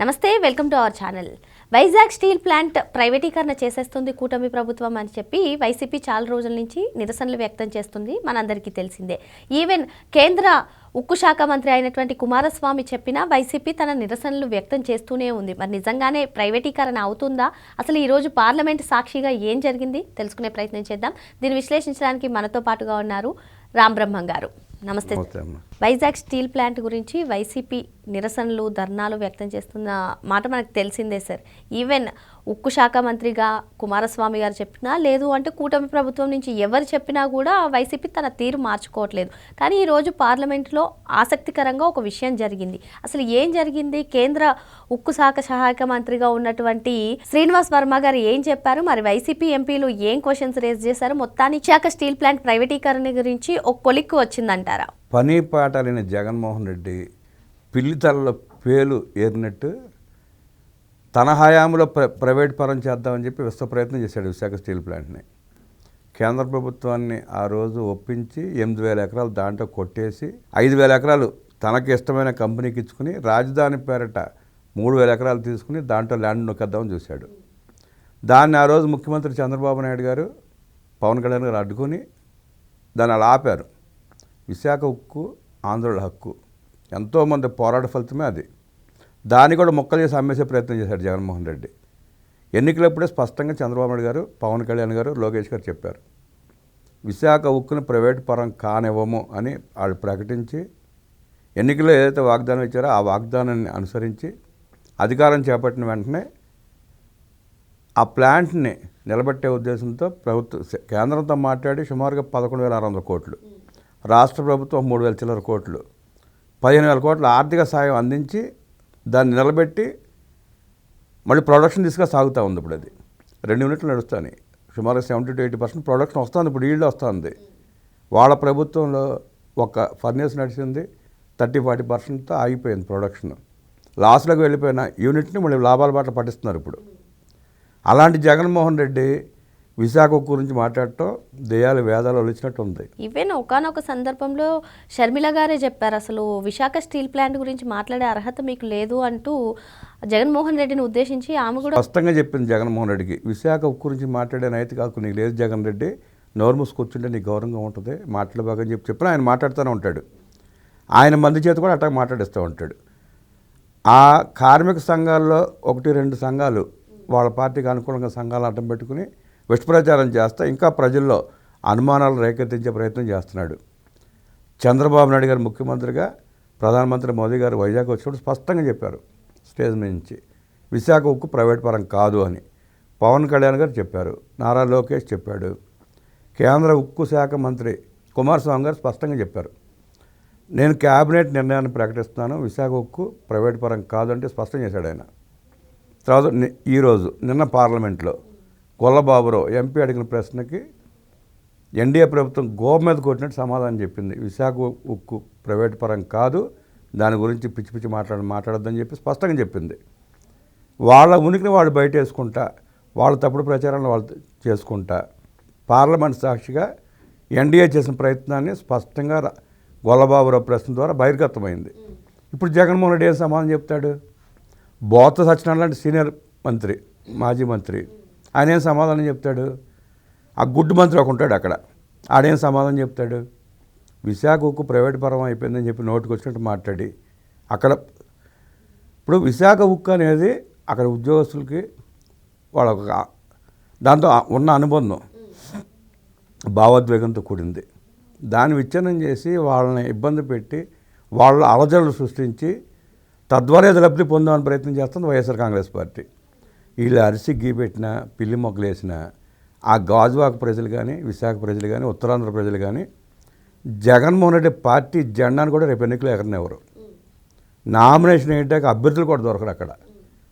నమస్తే welcome to our channel. Vizag steel plant ప్రైవేటీకరణ చేసేస్తుంది కూటమి ప్రభుత్వం అని చెప్పి వైసీపీ చాలా రోజుల నుంచి నిరసనలు వ్యక్తం చేస్తుంది మనందరికీ తెలిసిందే. ఈవెన్ కేంద్ర ఉక్కు శాఖ మంత్రి అయినటువంటి కుమారస్వామి చెప్పినా వైసీపీ తన నిరసనలు వ్యక్తం చేస్తూనే ఉంది. మరి నిజంగానే ప్రైవేటీకరణ అవుతుందా? అసలు ఈరోజు పార్లమెంట్ సాక్షిగా ఏం జరిగింది? తెలుసుకునే ప్రయత్నం చేద్దాం. దీన్ని విశ్లేషించడానికి మనతో పాటుగా ఉన్నారు రామ్ బ్రహ్మం గారు. నమస్తే. వైజాగ్ స్టీల్ ప్లాంట్ గురించి వైసీపీ నిరసనలు ధర్నాలు వ్యక్తం చేస్తున్న మాట మనకు తెలిసిందే సార్. ఈవెన్ ఉక్కు శాఖ మంత్రిగా కుమారస్వామి గారు చెప్పినా లేదు అంటే కూటమి ప్రభుత్వం నుంచి ఎవరు చెప్పినా కూడా వైసీపీ తన తీరు మార్చుకోవట్లేదు. కానీ ఈరోజు పార్లమెంట్లో ఆసక్తికరంగా ఒక విషయం జరిగింది. అసలు ఏం జరిగింది? కేంద్ర ఉక్కు శాఖ సహాయక మంత్రిగా ఉన్నటువంటి శ్రీనివాస్ వర్మ గారు ఏం చెప్పారు? మరి వైసీపీ ఎంపీలు ఏం క్వశ్చన్స్ రేజ్ చేశారు? మొత్తానికి శాఖ స్టీల్ ప్లాంట్ ప్రైవేటీకరణ గురించి ఒక కొలిక్కు వచ్చిందంటారా? పని పాట లేని జగన్మోహన్ రెడ్డి పిల్లితలలో పేలు ఏరినట్టు తన హయాంలో ప్ర ప్రైవేట్ పరం చేద్దామని చెప్పి విశ్వ ప్రయత్నం చేశాడు విశాఖ స్టీల్ ప్లాంట్ని. కేంద్ర ప్రభుత్వాన్ని ఆ రోజు ఒప్పించి ఎనిమిది వేల ఎకరాలు దాంట్లో కొట్టేసి ఐదు వేల ఎకరాలు తనకి ఇష్టమైన కంపెనీకి ఇచ్చుకుని రాజధాని పేరట మూడు వేల ఎకరాలు తీసుకుని దాంట్లో ల్యాండ్ నొక్కేద్దామని చూశాడు. దాన్ని ఆ రోజు ముఖ్యమంత్రి చంద్రబాబు నాయుడు గారు పవన్ కళ్యాణ్ గారు అడ్డుకొని దాన్ని అలా ఆపారు. విశాఖ ఉక్కు ఆంధ్రుల హక్కు. ఎంతోమంది పోరాట ఫలితమే అది. దాన్ని కూడా మొక్కలు చేసి అమ్మేసే ప్రయత్నం చేశాడు జగన్మోహన్ రెడ్డి. ఎన్నికలప్పుడే స్పష్టంగా చంద్రబాబు నాయుడు గారు పవన్ కళ్యాణ్ గారు లోకేష్ గారు చెప్పారు. విశాఖ ఉక్కుని ప్రైవేట్ పరం కానివ్వము అని వాళ్ళు ప్రకటించి ఎన్నికల్లో ఏదైతే వాగ్దానం ఇచ్చారో ఆ వాగ్దానాన్ని అనుసరించి అధికారం చేపట్టిన వెంటనే ఆ ప్లాంట్ని నిలబెట్టే ఉద్దేశంతో ప్రభుత్వ కేంద్రంతో మాట్లాడి సుమారుగా పదకొండు వేల ఆరు వందల కోట్లు. రాష్ట్ర ప్రభుత్వం మూడు వేల చిల్లర కోట్లు. పదిహేను వేల కోట్ల ఆర్థిక సాయం అందించి దాన్ని నిలబెట్టి మళ్ళీ ప్రొడక్షన్ దిశగా సాగుతూ ఉంది ఇప్పుడు అది. రెండు యూనిట్లు నడుస్తాయి. సుమారు seventy to eighty percent production వస్తుంది. ఇప్పుడు ఈల్డ్ వస్తుంది. వాళ్ళ ప్రభుత్వంలో ఒక ఫర్నేస్ నడిచింది. థర్టీ ఫార్టీ పర్సెంట్తో ఆగిపోయింది ప్రొడక్షన్ లాస్లోకి వెళ్ళిపోయిన యూనిట్ని మళ్ళీ లాభాల బాట పట్టిస్తున్నారు ఇప్పుడు. అలాంటి జగన్మోహన్ రెడ్డి విశాఖ గురించి మాట్లాడటం దెయ్యాలు వేదాలు వచ్చినట్టు ఉంది. ఈవెన్ ఒకనొక సందర్భంలో షర్మిల గారే చెప్పారు అసలు విశాఖ స్టీల్ ప్లాంట్ గురించి మాట్లాడే అర్హత మీకు లేదు అంటూ జగన్మోహన్ రెడ్డిని ఉద్దేశించి ఆమె కూడా స్పష్టంగా చెప్పింది జగన్మోహన్ రెడ్డికి విశాఖ ఉక్కు గురించి మాట్లాడే నైతిక హక్కు నీకు లేదు జగన్ రెడ్డి నోరు కూర్చుంటే నీకు గౌరవంగా ఉంటుంది మాట్లాడబాగని చెప్పి చెప్పిన ఆయన మాట్లాడుతూనే ఉంటాడు. ఆయన మంది చేతి కూడా అట్లా మాట్లాడిస్తూ ఉంటాడు. ఆ కార్మిక సంఘాల్లో ఒకటి రెండు సంఘాలు వాళ్ళ పార్టీకి అనుకూలంగా సంఘాలు అడ్డం పెట్టుకుని విష్ప్రచారం చేస్తా ఇంకా ప్రజల్లో అనుమానాలు రేకెత్తించే ప్రయత్నం చేస్తున్నాడు. చంద్రబాబు నాయుడు గారు ముఖ్యమంత్రిగా ప్రధానమంత్రి మోదీ గారు వైజాగ్ వచ్చినప్పుడు స్పష్టంగా చెప్పారు స్టేజ్ నుంచి. విశాఖ ఉక్కు ప్రైవేట్ పరం కాదు అని పవన్ కళ్యాణ్ గారు చెప్పారు నారా లోకేష్ చెప్పాడు. కేంద్ర ఉక్కు శాఖ మంత్రి కుమారస్వామి గారు స్పష్టంగా చెప్పారు. నేను క్యాబినెట్ నిర్ణయాన్ని ప్రకటిస్తున్నాను విశాఖ ఉక్కు ప్రైవేట్ పరం కాదు అంటే స్పష్టం చేశాడు ఆయన. తర్వాత ఈరోజు నిన్న పార్లమెంట్లో గొల్లబాబురావు ఎంపీ అడిగిన ప్రశ్నకి ఎన్డీఏ ప్రభుత్వం గోప మీద కొట్టినట్టు సమాధానం చెప్పింది. విశాఖ ఉక్కు ప్రైవేట్ పరం కాదు దాని గురించి పిచ్చి పిచ్చి మాట్లాడ మాట్లాడొద్దని చెప్పి స్పష్టంగా చెప్పింది. వాళ్ళ ఉనికిని వాళ్ళు బయట వేసుకుంటా వాళ్ళ తప్పుడు ప్రచారాలను వాళ్ళు చేసుకుంటా పార్లమెంట్ సాక్షిగా ఎన్డీఏ చేసిన ప్రయత్నాన్ని స్పష్టంగా గొల్లబాబురావు ప్రశ్న ద్వారా బహిర్గతమైంది. ఇప్పుడు జగన్మోహన్ రెడ్డి ఏం సమాధానం చెప్తాడు? బోత్స సత్యనారాయణ లాంటి సీనియర్ మంత్రి మాజీ మంత్రి. ఆయనేం సమాధానం చెప్తాడు? ఆ గుడ్డు మంత్రి ఒక ఉంటాడు అక్కడ. ఆడేం సమాధానం చెప్తాడు? విశాఖ ఉక్కు ప్రైవేట్ పరం అయిపోయిందని చెప్పి నోటికి వచ్చినట్టు మాట్లాడి అక్కడ ఇప్పుడు విశాఖ ఉక్కు అనేది అక్కడ ఉద్యోగస్తులకి వాళ్ళ ఒక దాంతో ఉన్న అనుబంధం భావోద్వేగంతో కూడింది. దాన్ని విచ్ఛిన్నం చేసి వాళ్ళని ఇబ్బంది పెట్టి వాళ్ళ అలజడులు సృష్టించి తద్వారా లబ్ధి పొందామని ప్రయత్నం చేస్తుంది వైఎస్ఆర్ కాంగ్రెస్ పార్టీ. వీళ్ళు అరిసి గీ పెట్టిన పిల్లి మొక్కలు వేసిన ఆ గాజువాక ప్రజలు కానీ విశాఖ ప్రజలు కానీ ఉత్తరాంధ్ర ప్రజలు కానీ జగన్మోహన్ రెడ్డి పార్టీ జెండాను కూడా రేపు ఎన్నికలు ఎగరనివ్వరు. నామినేషన్ వేయడానికి అభ్యర్థులు కూడా దొరకరు అక్కడ.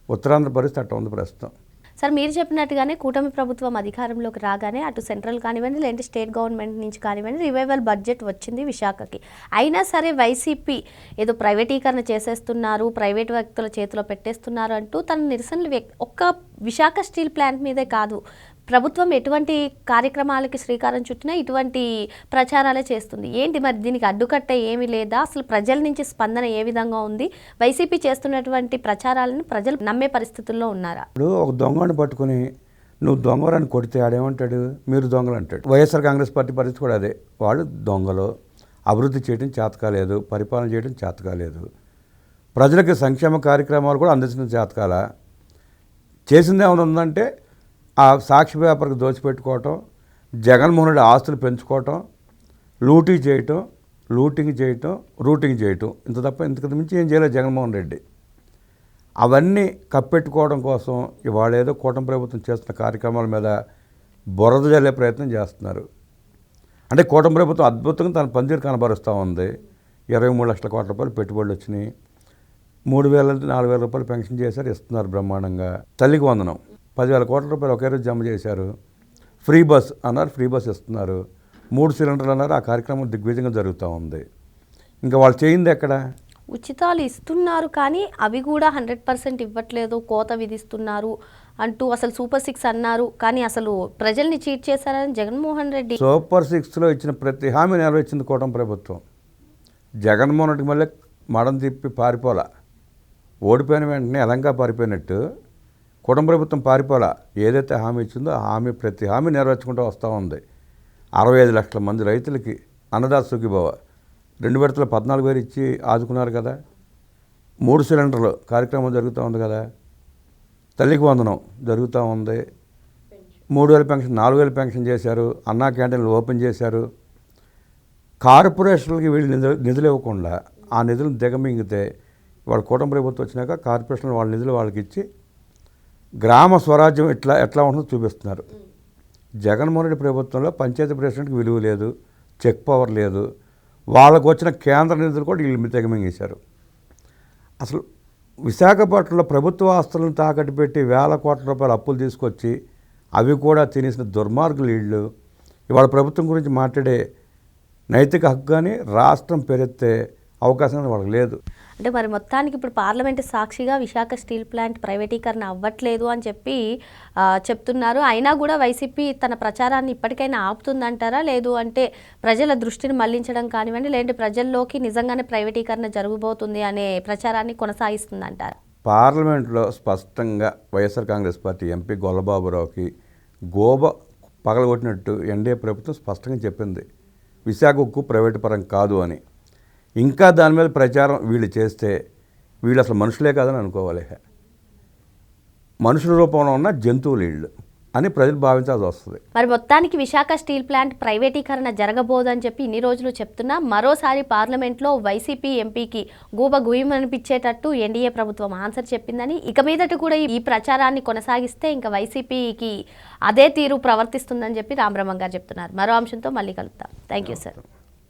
ఉత్తరాంధ్ర పరిస్థితి అట్ట ఉంది ప్రస్తుతం. సార్ మీరు చెప్పినట్టుగానే కూటమి ప్రభుత్వం అధికారంలోకి రాగానే అటు సెంట్రల్ కానివ్వండి లేదంటే స్టేట్ గవర్నమెంట్ నుంచి కానివ్వండి రివైవల్ బడ్జెట్ వచ్చింది విశాఖకి. అయినా సరే వైసీపీ ఏదో ప్రైవేటీకరణ చేసేస్తున్నారు ప్రైవేట్ వ్యక్తుల చేతిలో పెట్టేస్తున్నారు అంటూ తన నిరసనలు వ్యక్ ఒక్క విశాఖ స్టీల్ ప్లాంట్ మీదే కాదు ప్రభుత్వం ఎటువంటి కార్యక్రమాలకి శ్రీకారం చుట్టినా ఇటువంటి ప్రచారాలే చేస్తుంది. ఏంటి మరి దీనికి అడ్డుకట్ట ఏమీ లేదా? అసలు ప్రజల నుంచి స్పందన ఏ విధంగా ఉంది? వైసీపీ చేస్తున్నటువంటి ప్రచారాలను ప్రజలు నమ్మే పరిస్థితుల్లో ఉన్నారా? ఇప్పుడు ఒక దొంగను పట్టుకుని నువ్వు దొంగరని కొడితే ఆడేమంటాడు? మీరు దొంగలు అంటాడు. వైఎస్ఆర్ కాంగ్రెస్ పార్టీ పరిస్థితి కూడా అదే. వాళ్ళు దొంగలు. అభివృద్ధి చేయడం చేత కాలేదు పరిపాలన చేయడం చేత కాలేదు ప్రజలకు సంక్షేమ కార్యక్రమాలు కూడా అందించడం చేత కాల చేసింది ఏమైనా ఉందంటే ఆ సాక్షి పేపర్కి దోచిపెట్టుకోవటం జగన్మోహనుడి ఆస్తులు పెంచుకోవటం లూటీ చేయటం లూటింగ్ చేయటం రూటింగ్ చేయటం. ఇంత తప్ప ఇంతకు మించి ఏం చేయలేదు జగన్మోహన్ రెడ్డి. అవన్నీ కప్పెట్టుకోవడం కోసం ఇవాళ ఏదో కూటమి ప్రభుత్వం చేస్తున్న కార్యక్రమాల మీద బురద జల్లే ప్రయత్నం చేస్తున్నారు. అంటే కూటమి ప్రభుత్వం అద్భుతంగా తన పనితీరు కనబరుస్తూ ఉంది. ఇరవై మూడు లక్షల కోట్ల రూపాయలు పెట్టుబడులు వచ్చినాయి. మూడు వేల నుంచి నాలుగు వేల రూపాయలు పెన్షన్ చేశారు ఇస్తున్నారు బ్రహ్మాండంగా. తల్లికి వందనం. పదివేల కోట్ల రూపాయలు ఒకే రోజు జమ చేశారు. ఫ్రీ బస్ అన్నారు ఫ్రీ బస్ ఇస్తున్నారు. మూడు సిలిండర్లు అన్నారు ఆ కార్యక్రమం దిగ్విజయంగా జరుగుతూ ఉంది. ఇంకా వాళ్ళు చేయింది ఎక్కడ? ఉచితాలు ఇస్తున్నారు కానీ అవి కూడా హండ్రెడ్ పర్సెంట్ ఇవ్వట్లేదు కోత విధిస్తున్నారు అంటూ అసలు సూపర్ సిక్స్ అన్నారు. కానీ అసలు ప్రజల్ని చీట్ చేశారని జగన్మోహన్ రెడ్డి. సూపర్ సిక్స్లో ఇచ్చిన ప్రతి హామీ నెరవేర్చింది కూటమి ప్రభుత్వం. జగన్మోహన్ రెడ్డికి మళ్ళీ మడం తిప్పి పారిపోలా. ఓడిపోయిన వెంటనే ఎలంగా పారిపోయినట్టు కూటమి ప్రభుత్వం పారిపోలా. ఏదైతే హామీ ఇచ్చిందో ఆ హామీ ప్రతి హామీ నెరవేర్చుకుంటూ వస్తూ ఉంది. అరవై ఐదు లక్షల మంది రైతులకి అన్నదాత సుఖీభవ. రెండు విడతలు పద్నాలుగు వేలు ఇచ్చి ఆదుకున్నారు కదా. మూడు సిలిండర్లు కార్యక్రమం జరుగుతూ ఉంది కదా. తల్లికి వందనం జరుగుతూ ఉంది. మూడు వేల పెన్షన్ నాలుగు వేల పెన్షన్ చేశారు. అన్నా క్యాంటీన్లు ఓపెన్ చేశారు. కార్పొరేషన్లకి వీళ్ళు నిధులు నిధులు ఇవ్వకుండా ఆ నిధులను దిగమింగితే వాళ్ళ కూటమి ప్రభుత్వం వచ్చినాక కార్పొరేషన్ వాళ్ళ నిధులు వాళ్ళకి ఇచ్చి గ్రామ స్వరాజ్యం ఎట్లా ఎట్లా ఉంటుందో చూపిస్తున్నారు. జగన్మోహన్ రెడ్డి ప్రభుత్వంలో పంచాయతీ ప్రెసిడెంట్కి విలువ లేదు చెక్ పవర్ లేదు. వాళ్ళకు వచ్చిన కేంద్ర నిధులు కూడా వీళ్ళు తెగమింగేశారు అసలు విశాఖపట్నంలో ప్రభుత్వ ఆస్తులను తాకట్టు పెట్టి వేల కోట్ల రూపాయలు అప్పులు తీసుకొచ్చి అవి కూడా తినేసిన దుర్మార్గులు వీళ్ళు. ఇవాళ ప్రభుత్వం గురించి మాట్లాడే నైతిక హక్కు కానీ రాష్ట్రం పెరెత్తే అవకాశం అనేది వాళ్ళకి లేదు. అంటే మరి మొత్తానికి ఇప్పుడు పార్లమెంట్ సాక్షిగా విశాఖ స్టీల్ ప్లాంట్ ప్రైవేటీకరణ అవ్వట్లేదు అని చెప్పి చెప్తున్నారు. అయినా కూడా వైసీపీ తన ప్రచారాన్ని ఇప్పటికైనా ఆపుతుందంటారా? లేదు అంటే ప్రజల దృష్టిని మళ్ళించడం కానివ్వండి లేదంటే ప్రజల్లోకి నిజంగానే ప్రైవేటీకరణ జరగబోతుంది అనే ప్రచారాన్ని కొనసాగిస్తుందంటారా? పార్లమెంట్లో స్పష్టంగా వైఎస్ఆర్ కాంగ్రెస్ పార్టీ ఎంపీ గొల్లబాబురావుకి గోబ పగలగొట్టినట్టు ఎన్డీఏ ప్రభుత్వం స్పష్టంగా చెప్పింది. విశాఖ ఉక్కు ప్రైవేటు పరం కాదు అని. ఇంకా దాని మీద ప్రచారం వీళ్ళు చేస్తే వీళ్ళు అసలు మనుషులే కాదని అనుకోవాలి. మనుషుల రూపంలో ఉన్న జంతువులు వీళ్ళు అని ప్రజలు భావించాల్సి వస్తుంది. మరి మొత్తానికి విశాఖ స్టీల్ ప్లాంట్ ప్రైవేటీకరణ జరగబోదని చెప్పి ఇన్ని రోజులు చెప్తున్నా మరోసారి పార్లమెంట్లో వైసీపీ ఎంపీకి గూబ గుయ్యమనిపించేటట్టు ఎన్డీఏ ప్రభుత్వం ఆన్సర్ చెప్పిందని ఇక మీదట కూడా ఈ ప్రచారాన్ని కొనసాగిస్తే ఇంకా వైసీపీకి అదే తీరు ప్రవర్తిస్తుందని చెప్పి రామబ్రహ్మం గారు చెప్తున్నారు. మరో అంశంతో మళ్ళీ కలుద్దాం. Thank you sir